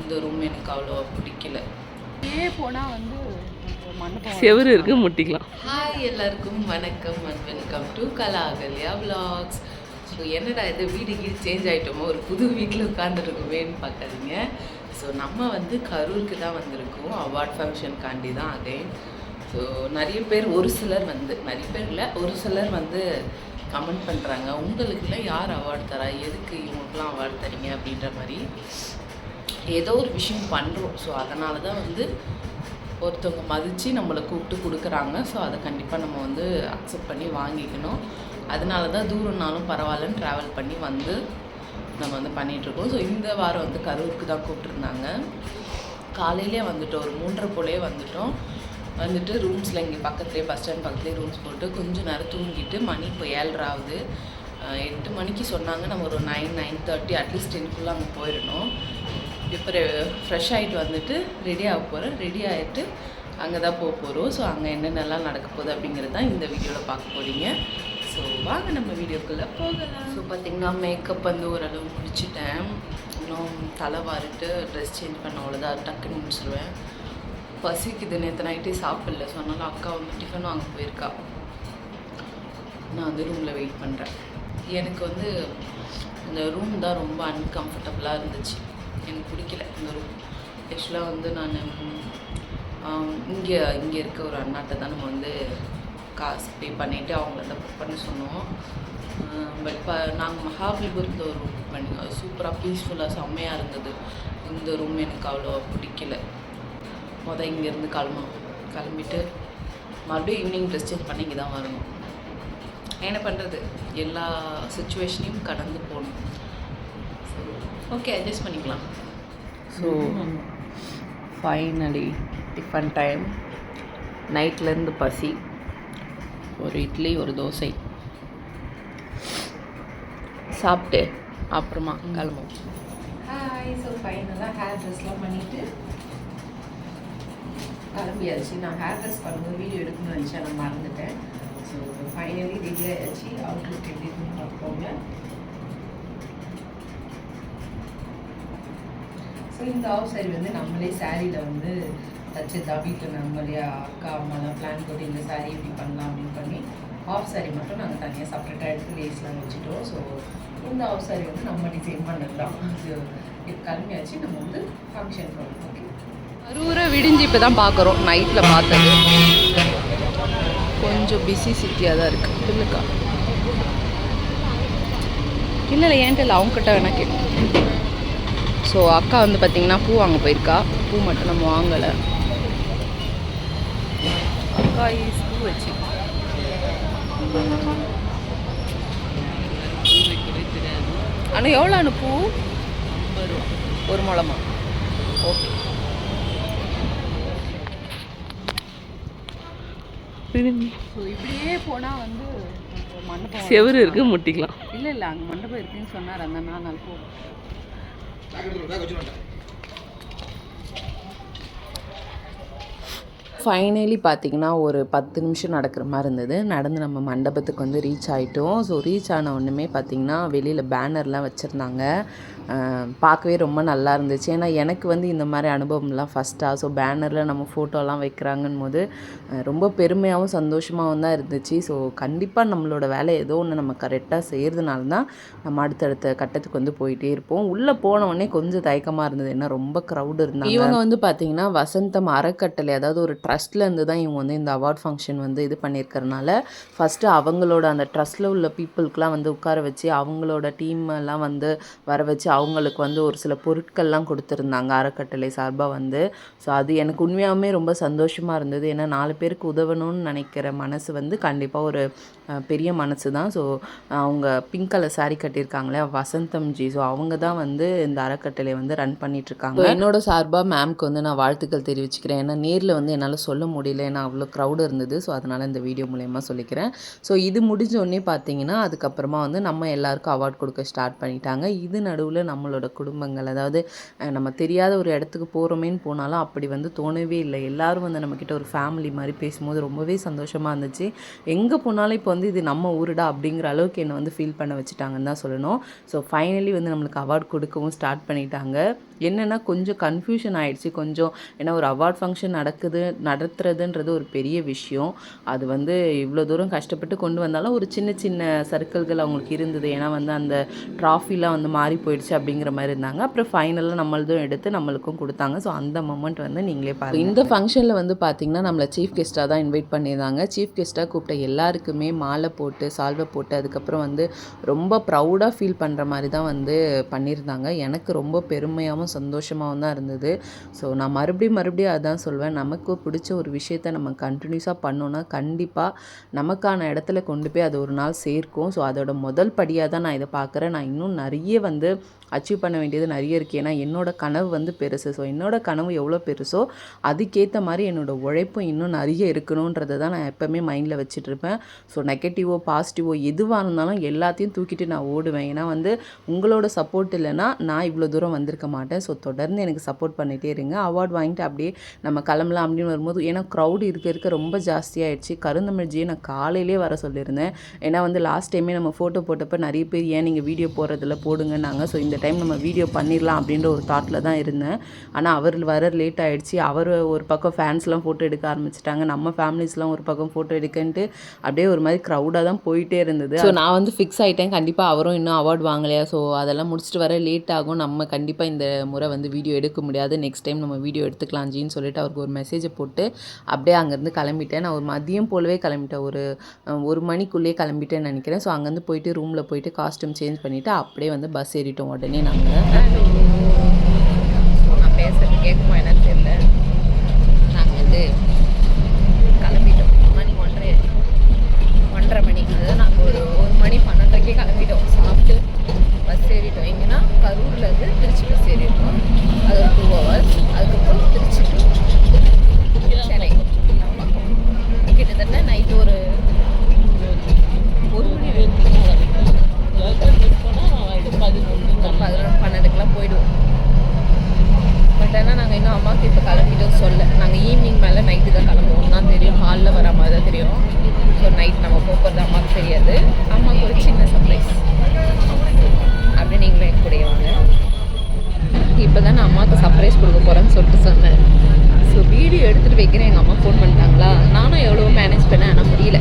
இந்த ரூம் எனக்கு அவ்வளோ பிடிக்கல. ஏ போனால் வந்து செவரு இருக்கு முட்டிக்கலாம். ஹாய் எல்லாருக்கும் வணக்கம் and welcome to Kalakalya vlogs. So என்னடா இது வீடு கீடு சேஞ்ச் ஆகிட்டோமோ ஒரு புது வீட்டில் உட்காந்துருக்குமேன்னு பார்க்காதீங்க. ஸோ நம்ம வந்து கரூருக்கு தான் வந்திருக்கோம். அவார்ட் ஃபங்க்ஷனுக்காண்டி தான் அகைன் ஸோ நிறைய பேர் ஒரு சிலர் வந்து நிறைய பேர் இல்லை ஒரு சிலர் வந்து கமெண்ட் பண்ணுறாங்க உங்களுக்குலாம் யார் அவார்டு தரா? எதுக்கு இவங்களுக்குலாம் அவார்டு தரீங்க அப்படின்ற மாதிரி. ஏதோ ஒரு விஷயம் பண்ணுறோம் ஸோ அதனால தான் வந்து ஒருத்தவங்க மதித்து நம்மளை கூப்பிட்டு கொடுக்குறாங்க. ஸோ அதை கண்டிப்பாக நம்ம வந்து அக்செப்ட் பண்ணி வாங்கிக்கணும். அதனால தான் தூரம்னாலும் பரவாயில்லன்னு ட்ராவல் பண்ணி வந்து நம்ம வந்து பண்ணிகிட்ருக்கோம் ஸோ இந்த வாரம் வந்து கரூருக்கு தான் கூப்பிட்ருந்தாங்க காலையிலே வந்துட்டோம். ஒரு மூன்றரை போலே வந்துட்டோம். வந்துட்டு ரூம்ஸில் இங்கே பக்கத்துலேயே பஸ் ஸ்டாண்ட் பக்கத்துலேயே ரூம்ஸ் போட்டு கொஞ்சம் நேரம் தூங்கிட்டு மணி இப்போ ஏழ்ரை ஆகுது. எட்டு மணிக்கு சொன்னாங்க. நம்ம ஒரு nine nine thirty at least டென்க்குள்ளே அங்கே போயிடணும். இப்போ ஃப்ரெஷ் ஆகிட்டு வந்துட்டு ரெடி ஆக போகிறேன் ரெடி ஆகிட்டு அங்கே தான் போக போகிறோம் ஸோ அங்கே என்னென்னலாம் நடக்க போகுது அப்படிங்கிறது தான் இந்த வீடியோவில் பார்க்க போகிறீங்க ஸோ வாங்க நம்ம வீடியோக்குள்ளே போகலாம். ஸோ பார்த்திங்கன்னா மேக்கப் வந்து ஓரளவு முடிச்சிட்டேன் இன்னும் தலை வாரிட்டு ட்ரெஸ் சேஞ்ச் பண்ண அவ்வளோதான் டக்குன்னு முடிச்சிருவேன். பசிக்குது. நேற்று நைட்டே சாப்பிடல. ஸோ அதனால் அக்கா வந்து டிஃபன் வாங்க போயிருக்கா. நான் வந்து ரூமில் வெயிட் பண்ணுறேன் எனக்கு வந்து இந்த ரூம் தான் ரொம்ப அன்கம்ஃபர்டபுளாக இருந்துச்சு. எனக்கு பிடிக்கல. இந்த ரூம் ஆக்சுவலாக வந்து நான் இங்கே இங்கே இருக்க ஒரு அண்ணாட்ட தான் நம்ம வந்து காசு பே பண்ணிவிட்டு அவங்கள தான் புக் பண்ண சொன்னோம். பட் இப்போ நாங்கள் மகாபலிபுரத்தில் ஒரு ரூம் புக் பண்ணிங்க சூப்பராக பீஸ்ஃபுல்லாக செம்மையாக இருந்தது. இந்த ரூம் எனக்கு அவ்வளோ பிடிக்கல. மொதல் இங்கேருந்து கிளம்பணும் கிளம்பிட்டு மறுபடியும் ஈவினிங் ட்ரெஸ் சேஞ்ச் பண்ணி இங்கே தான் வரணும். என்ன பண்ணுறது எல்லா சுச்சுவேஷனையும் கடந்து போகணும். ஓகே அட்ஜஸ்ட் பண்ணிக்கலாம். ஸோ ஃபைனலி டிஃபன் டைம் நைட்லேருந்து பசி. ஒரு இட்லி ஒரு தோசை. சாப்பிட்டு அப்புறமா கிளம்புவோம். ஹாய் ஸோ ஃபைனலாக ஹேர் ட்ரெஸ்லாம் பண்ணிவிட்டு கிளம்பியாச்சு. நான் ஹேர் ட்ரெஸ் பண்ணும்போது வீடியோ எடுக்கணும்னு நினச்சேன் நான் மறந்துட்டேன். ஸோ ஃபைனலி ரெடி ஆயாச்சு அவுட்லுக் எப்படி இருக்குன்னு பார்ப்போங்க ஸோ இந்த ஆஃப் சைடு வந்து நம்மளே சாரியில் வந்து தச்சுதா வீட்டில் நம்மளே அக்கா அம்மாலாம் பிளான் போட்டு இந்த சாரி இப்படி பண்ணலாம் அப்படின்னு பண்ணி ஆஃப் சாரி மட்டும் நாங்கள் தனியாக செப்பரேட்டாக எடுத்து லேஸ்லாம் வச்சுட்டோம். ஸோ இந்த ஆஃப் சாரி வந்து நம்ம டிசைன் பண்ணது தான் இது நம்ம வந்து ஃபங்க்ஷன் போகணும் ஓகே அரூரை விடிஞ்சு இப்போ தான் பார்க்குறோம் நைட்டில் பார்த்தது. கொஞ்சம் பிஸி சிட்டியாக தான் இருக்குது இல்லைக்கா. இல்லை இல்லை ஏன்ட்டு இல்லை அவங்ககிட்ட வேணால் கேட்கும் ஸோ அக்கா வந்து பார்த்தீங்கன்னா பூ வாங்க போயிருக்கா. பூ மட்டும் நம்ம வாங்கலை. அக்கா ஈஸ் பூ வச்சு. ஆனால் எவ்வளோ அனு பூ? ஒரு முழமா. ஓகே இப்படியே போனால் வந்து மண்டபம் செவரு இருக்கு முட்டிக்கலாம். இல்லை இல்லை அங்கே மண்டபம் இருக்குன்னு சொன்னார் அந்த நாள் போ. ஃபைனலி பார்த்தீங்கன்னா ஒரு பத்து நிமிஷம் நடக்கிற மாதிரி இருந்தது. நடந்து நம்ம மண்டபத்துக்கு வந்து ரீச் ஆகிட்டோம் ஸோ ரீச் ஆன ஒன்றுமே பார்த்தீங்கன்னா வெளியில் பேனர்லாம் வச்சுருந்தாங்க. பார்க்கவே ரொம்ப நல்லா இருந்துச்சு. ஏன்னா எனக்கு வந்து இந்த மாதிரி அனுபவம்லாம் ஃபஸ்ட்டாக ஸோ பேனரில் நம்ம ஃபோட்டோலாம் வைக்கிறாங்கன்னு போது ரொம்ப பெருமையாகவும் சந்தோஷமாகவும் தான் இருந்துச்சு. ஸோ கண்டிப்பாக நம்மளோட வேலை ஏதோ ஒன்று நம்ம கரெக்டாக செய்கிறதுனால தான் நம்ம அடுத்தடுத்த கட்டத்துக்கு வந்து போயிட்டே இருப்போம். உள்ளே போனவொடனே கொஞ்சம் தயக்கமாக இருந்தது. ஏன்னா ரொம்ப க்ரௌடு இருந்தாங்க. இவங்க வந்து பார்த்திங்கன்னா வசந்தம் அறக்கட்டளை அதாவது ஒரு ட்ரஸ்ட்லேருந்து தான் இவங்க வந்து இந்த அவார்ட் ஃபங்க்ஷன் வந்து இது பண்ணியிருக்கிறனால ஃபஸ்ட்டு அவங்களோட அந்த ட்ரஸ்ட்டில் உள்ள பீப்புளுக்கெலாம் வந்து உட்கார வச்சு அவங்களோட டீம் எல்லாம் வந்து வர வச்சு அவங்களுக்கு வந்து ஒரு சில பொருட்கள்லாம் கொடுத்துருந்தாங்க. அறக்கட்டளை சார்பாக வந்து. ஸோ அது எனக்கு உண்மையாகவே ரொம்ப சந்தோஷமாக இருந்தது. ஏன்னா நாலு பேருக்கு உதவணும்னு நினைக்கிற மனசு வந்து கண்டிப்பாக ஒரு பெரிய மனசு தான். ஸோ அவங்க பிங்க் கலர் சாரீ கட்டியிருக்காங்களே வசந்தம் ஜி. ஸோ அவங்க தான் வந்து இந்த அறக்கட்டளை வந்து ரன் பண்ணிகிட்ருக்காங்க என்னோட சார்பாக மேம்க்கு வந்து நான் வாழ்த்துக்கள் தெரிவிச்சுக்கிறேன். ஏன்னா நேரில் வந்து என்னால் சொல்ல முடியல. ஏன்னா அவ்வளோ க்ரௌடு இருந்தது. ஸோ அதனால் இந்த வீடியோ மூலயமா சொல்லிக்கிறேன். ஸோ இது முடிஞ்ச உடனே பார்த்தீங்கன்னா அதுக்கப்புறமா வந்து நம்ம எல்லாருக்கும் அவார்ட் கொடுக்க ஸ்டார்ட் பண்ணிட்டாங்க. இது நடுவில் நம்மளோட குடும்பங்கள். அதாவது நம்ம தெரியாத ஒரு இடத்துக்கு போகிறோமேன்னு போனாலும் அப்படி வந்து தோணவே இல்லை. எல்லாரும் வந்து நம்மக்கிட்ட ஒரு ஃபேமிலி மாதிரி பேசும்போது ரொம்பவே சந்தோஷமாக இருந்துச்சு. எங்கே போனாலும் இப்போ வந்து இது நம்ம ஊருடா அப்படிங்கிற அளவுக்கு என்னை வந்து ஃபீல் பண்ண வச்சுட்டாங்கன்னு தான் சொல்லணும். ஸோ ஃபைனலி வந்து நம்மளுக்கு அவார்ட் கொடுக்கவும் ஸ்டார்ட் பண்ணிட்டாங்க. என்னென்னா கொஞ்சம் கன்ஃபியூஷன் ஆகிடுச்சு கொஞ்சம் ஏன்னா ஒரு அவார்ட் ஃபங்க்ஷன் நடக்குது நடத்துறதுன்றது ஒரு பெரிய விஷயம். அது வந்து இவ்வளோ தூரம் கஷ்டப்பட்டு கொண்டு வந்தாலும் ஒரு சின்ன சின்ன சர்க்கிள்கள் அவங்களுக்கு இருந்தது. ஏன்னா வந்து அந்த ட்ராஃபிலாம் வந்து மாறி போயிடுச்சு. அப்படிங்கிற மாதிரி இருந்தாங்க. அப்புறம் ஃபைனலாக நம்மளதும் எடுத்து நம்மளுக்கும் கொடுத்தாங்க. ஸோ அந்த மொமெண்ட் வந்து நீங்களே பாருங்க. இந்த ஃபங்க்ஷனில் வந்து பார்த்தீங்கன்னா நம்மளை சீஃப் கெஸ்ட்டாக தான் இன்வைட் பண்ணியிருந்தாங்க. சீஃப் கெஸ்ட்டாக கூப்பிட்ட எல்லாருக்குமே மாலை போட்டு சால்வை போட்டு அதுக்கப்புறம் வந்து ரொம்ப ப்ரௌடாக ஃபீல் பண்ணுற மாதிரி தான் வந்து பண்ணியிருந்தாங்க. எனக்கு ரொம்ப பெருமையாகவும் சந்தோஷமாகவும் தான் இருந்தது. ஸோ நான் மறுபடியும் மறுபடியும் அதான் சொல்வேன். நமக்கு பிடிச்ச ஒரு விஷயத்த நம்ம கண்டினியூஸாக பண்ணோன்னா கண்டிப்பாக நமக்கான இடத்துல கொண்டு போய் அது ஒரு நாள் சேர்க்கும். ஸோ அதோட முதல் படியாக தான் நான் இதை பார்க்குறேன் நான் இன்னும் நிறைய வந்து அச்சீவ் பண்ண வேண்டியது நிறைய இருக்குது ஏன்னா என்னோட கனவு வந்து பெருசு. ஸோ என்னோடய கனவு எவ்வளோ பெருசோ அதுக்கேற்ற மாதிரி என்னோட உழைப்பும் இன்னும் நிறைய இருக்கணுன்றதை தான் நான் எப்போவுமே மைண்டில் வச்சுட்டு இருப்பேன். ஸோ நெகட்டிவோ பாசிட்டிவோ எதுவாக இருந்தாலும் எல்லாத்தையும் தூக்கிட்டு நான் ஓடுவேன். ஏன்னா வந்து உங்களோட சப்போர்ட் இல்லைன்னா நான் இவ்வளோ தூரம் வந்திருக்க மாட்டேன். ஸோ தொடர்ந்து எனக்கு சப்போர்ட் பண்ணிகிட்டே இருங்க. அவார்ட் வாங்கிட்டு அப்படியே நம்ம கிளம்பலாம் அப்படின்னு வரும்போது ஏன்னா க்ரௌடு இருக்க இருக்க ரொம்ப ஜாஸ்தியாகிடுச்சு கருந்தமிழ்ஜியை நான் காலையிலே வர சொல்லியிருந்தேன். ஏன்னா வந்து லாஸ்ட் டைமே நம்ம ஃபோட்டோ போட்டப்போ நிறைய பேர் ஏன் நீங்கள் வீடியோ போடுறதில்ல? போடுங்கன்னாங்க. ஸோ இந்த டைம் நம்ம வீடியோ பண்ணிடலாம் அப்படின்ற ஒரு தாட்டில் தான் இருந்தேன். ஆனால் அவர் வர லேட் ஆகிடுச்சு அவர் ஒரு பக்கம் ஃபேன்ஸ்லாம் ஃபோட்டோ எடுக்க ஆரம்பிச்சிட்டாங்க. நம்ம ஃபேமிலிஸ்லாம் ஒரு பக்கம் ஃபோட்டோ எடுக்கன்ட்டு அப்படியே ஒரு மாதிரி க்ரௌடாக தான் போயிட்டே இருந்தது. ஸோ நான் வந்து ஃபிக்ஸ் ஆகிட்டேன் கண்டிப்பாக அவரும் இன்னும் அவார்ட் வாங்கலையா? ஸோ அதெல்லாம் முடிச்சுட்டு வர லேட் ஆகும். நம்ம கண்டிப்பாக இந்த முறை வந்து வீடியோ எடுக்க முடியாது. நெக்ஸ்ட் டைம் நம்ம வீடியோ எடுத்துக்கலாம் ஜின்னு சொல்லிட்டு அவருக்கு ஒரு மெசேஜை போட்டு அப்படியே அங்கேருந்து கிளம்பிட்டேன். நான் ஒரு மதியம் போலவே கிளம்பிட்டேன். ஒரு ஒரு மணிக்குள்ளேயே கிளம்பிட்டேன்னு நினைக்கிறேன். ஸோ அங்கேருந்து போயிட்டு ரூமில் போயிட்டு காஸ்ட்யூம் சேஞ்ச் பண்ணிவிட்டு அப்படியே வந்து பஸ் ஏறிட்டோம் உடனே. பண்ணி நாங்கள் நான் பேசுகிறது கேட்குமா என்னன்னு தெரியல நாங்கள் வந்து கிளம்பிட்டோம் மணி ஒன்றரை ஒன்றரை மணிக்கு அதாவது நாங்கள் ஒரு ஒரு மணி பன்னெண்டரைக்கே கிளம்பிட்டோம் சாப்பிட்டு பஸ் ஏறிட்டோம் எங்கன்னா கரூர்லேருந்து திருச்சி பஸ் ஏறிட்டோம் அது ஒரு டூ ஹவர்ஸ் அதுக்கப்புறம் திருச்சி to சென்னை ஆமா. கிட்டத்தட்ட நைட்டு ஒரு ஒரு மணி பதினொன்று பன்னெண்டுக்கெல்லாம் போயிடுவோம் பட் ஆனால் நாங்கள் இன்னும் அம்மாவுக்கு இப்போ கிளம்பிட்டோம் சொல்ல நாங்கள் ஈவினிங் மேலே நைட்டு தான் கிளம்புவோம் தான் தெரியும் ஹாலில் வர மாதிரி தான் தெரியும் ஸோ நைட் நம்ம போகிறது அம்மாவுக்கு தெரியாது அம்மாவுக்கு ஒரு சின்ன சர்ப்ரைஸ் அப்படி நீங்களும் என் கூடயே வாங்க இப்போ தான் நான் அம்மாவுக்கு சர்ப்ரைஸ் கொடுக்க போகிறேன்னு சொல்லிட்டு சொன்னேன் ஸோ வீடியோ எடுத்துகிட்டு வைக்கிறேன் எங்கள் அம்மா ஃபோன் பண்ணிட்டாங்களா நானும் எவ்வளோ மேனேஜ் பண்ணேன் ஆனால் முடியல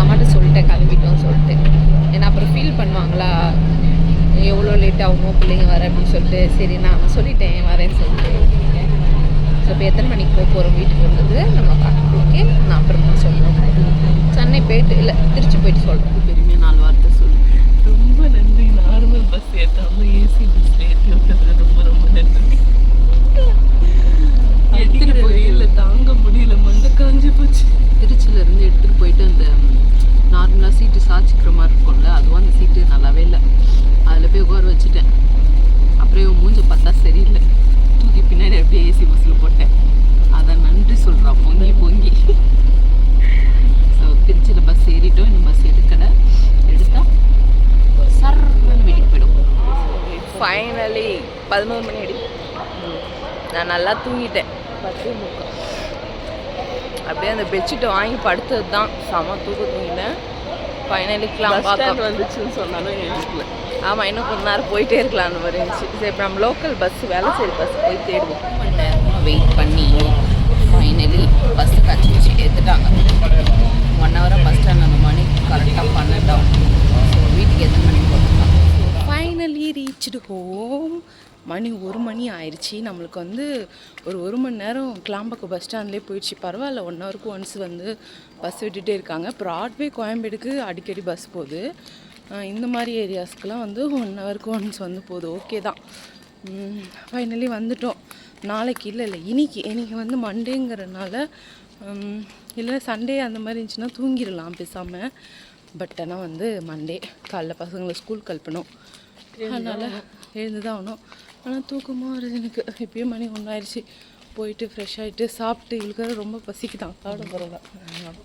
அம்மாட்ட சொல்லிட்டேன் கிளம்பிட்டோம் சொல்லிட்டு ஏன்னா அப்புறம் ஃபீல் பண்ணுவாங்களா எவ்வளோ லேட் ஆகுமோ பிள்ளைங்க வர அப்படின்னு சொல்லிட்டு சரி நான் சொல்லிட்டேன் வரேன்னு சொல்லிட்டு. ஸோ இப்போ எத்தனை மணிக்கு போக போகிறோம் வீட்டுக்கு வந்தது? நம்ம பார்க்கறதுக்கு நான் அப்புறமா சொல்கிறேன் சென்னை போயிட்டு இல்லை திருச்சி போயிட்டு சொல்கிறேன் பெருமையாக நாலு வார்த்தை சொல்லு. ரொம்ப நன்றி. நார்மல் பஸ் ஏற்றாம ஏசி பஸ் ஏற்றி விட்டது. ரொம்ப ரொம்ப நன்றி. அடிக்கிற வெயில்ல தாங்க முடியல மண்டை காஞ்சி போச்சு திருச்சியிலேருந்து எடுத்துகிட்டு போயிட்டு அந்த நார்மலாக சீட்டு சாச்சிக்கிற மாதிரி இருக்கும்ல அதுவும் அந்த சீட்டு நல்லாவே இல்லை அதில் போய் உட்கார வச்சுட்டேன் அப்புறம் இவன் மூஞ்ச பார்த்தா சரியில்லை தூக்கி பின்னாடி அப்படியே ஏசி பஸ்ஸில் போட்டேன் அதான் நன்றி சொல்கிறான் பொங்கி பொங்கி ஸோ திருச்சியில் பஸ் ஏறிட்டோம் இன்னும் பஸ் எடுக்கலை எடுத்தா சர்ன்னு வீட்டுக்கு போயிடும் ஃபைனலி பதினோரு மணி அடி. நான் நல்லா தூங்கிட்டேன். பத்து முக்கால் அப்படியே அந்த பெட்ஷீட்டை வாங்கி படுத்தது தான். செம தூக்க தூங்கிட்டேன் ஃபைனலி பஸ் ஸ்டாண்ட் வந்துச்சுன்னு சொன்னாலும் எழுக்கல ஆமாம் இன்னும் கொஞ்ச நேரம் போயிட்டே இருக்கலாம் அந்த மாதிரி இருந்துச்சு. சரி இப்போ நம்ம லோக்கல் பஸ் வேளச்சேரி பஸ் போய் தேடுவோம். மணி நேரமாக வெயிட் பண்ணி ஃபைனலி பஸ்ஸு கச்சிச்சு எடுத்துட்டாங்க ஒன் ஹவராக பஸ் ஸ்டாண்ட் அந்த மணி கரெக்டாக பன்னெண்டாம் ஸோ வீட்டுக்கு எத்தனை மணிக்கு போட்டுருக்காங்க ஃபைனலி ரீச்டு ஹோம் மணி ஒரு மணி ஆயிடுச்சு நம்மளுக்கு வந்து ஒரு ஒரு மணி நேரம் கிளாம்பக்கம் பஸ் ஸ்டாண்ட்லேயே போயிடுச்சு. பரவாயில்ல ஒன் ஹவருக்கு ஒன்ஸ் வந்து பஸ் விட்டுட்டே இருக்காங்க. ப்ராட்வே கோயம்பேடுக்கு அடிக்கடி பஸ் போகுது. இந்த மாதிரி ஏரியாஸ்க்கெலாம் வந்து ஒன் ஹவருக்கு ஒன்ஸ் வந்து போகுது. ஓகே தான். ஃபைனலி வந்துட்டோம். நாளைக்கு இல்லை இல்லை இன்னைக்கு. இன்னைக்கு வந்து மண்டேங்கிறனால இல்லை சண்டே அந்த மாதிரி இருந்துச்சுன்னா தூங்கிடலாம் பேசாமல் பட் ஆனால் வந்து மண்டே காலைல பசங்களை ஸ்கூல் கல்பணும் அதனால் எழுந்து தான் ஆகணும். ஆனால் தூக்கமாக வருது எனக்கு எப்பயும் மணி ஒன்றாயிருச்சு. போயிட்டு ஃப்ரெஷ் ஆகிட்டு சாப்பிட்டு இவளுக்கு ரொம்ப பசிக்குதான். சாப்பிட போகிறதா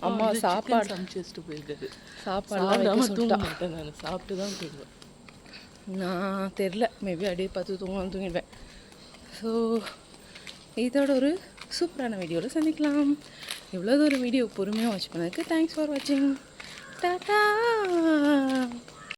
அம்மா சாப்பாடு. சமைச்சு வச்சுட்டு போயிருக்காரு. சாப்பாடுலாம் வைக்க சாப்பிடாம தூங்க. மாட்டேன் நான். சாப்பிட்டு தான் தூங்குவேன். நான் தெரில மேபி அப்படியே பார்த்து தூங்கலாம் தூங்கிடுவேன். ஸோ இதோட ஒரு சூப்பரான வீடியோவில் சந்திக்கலாம். இவ்வளோ ஒரு வீடியோ பொறுமையாக வாட்ச் பண்ணதுக்கு தேங்க்ஸ் ஃபார் வாட்சிங் டாடா!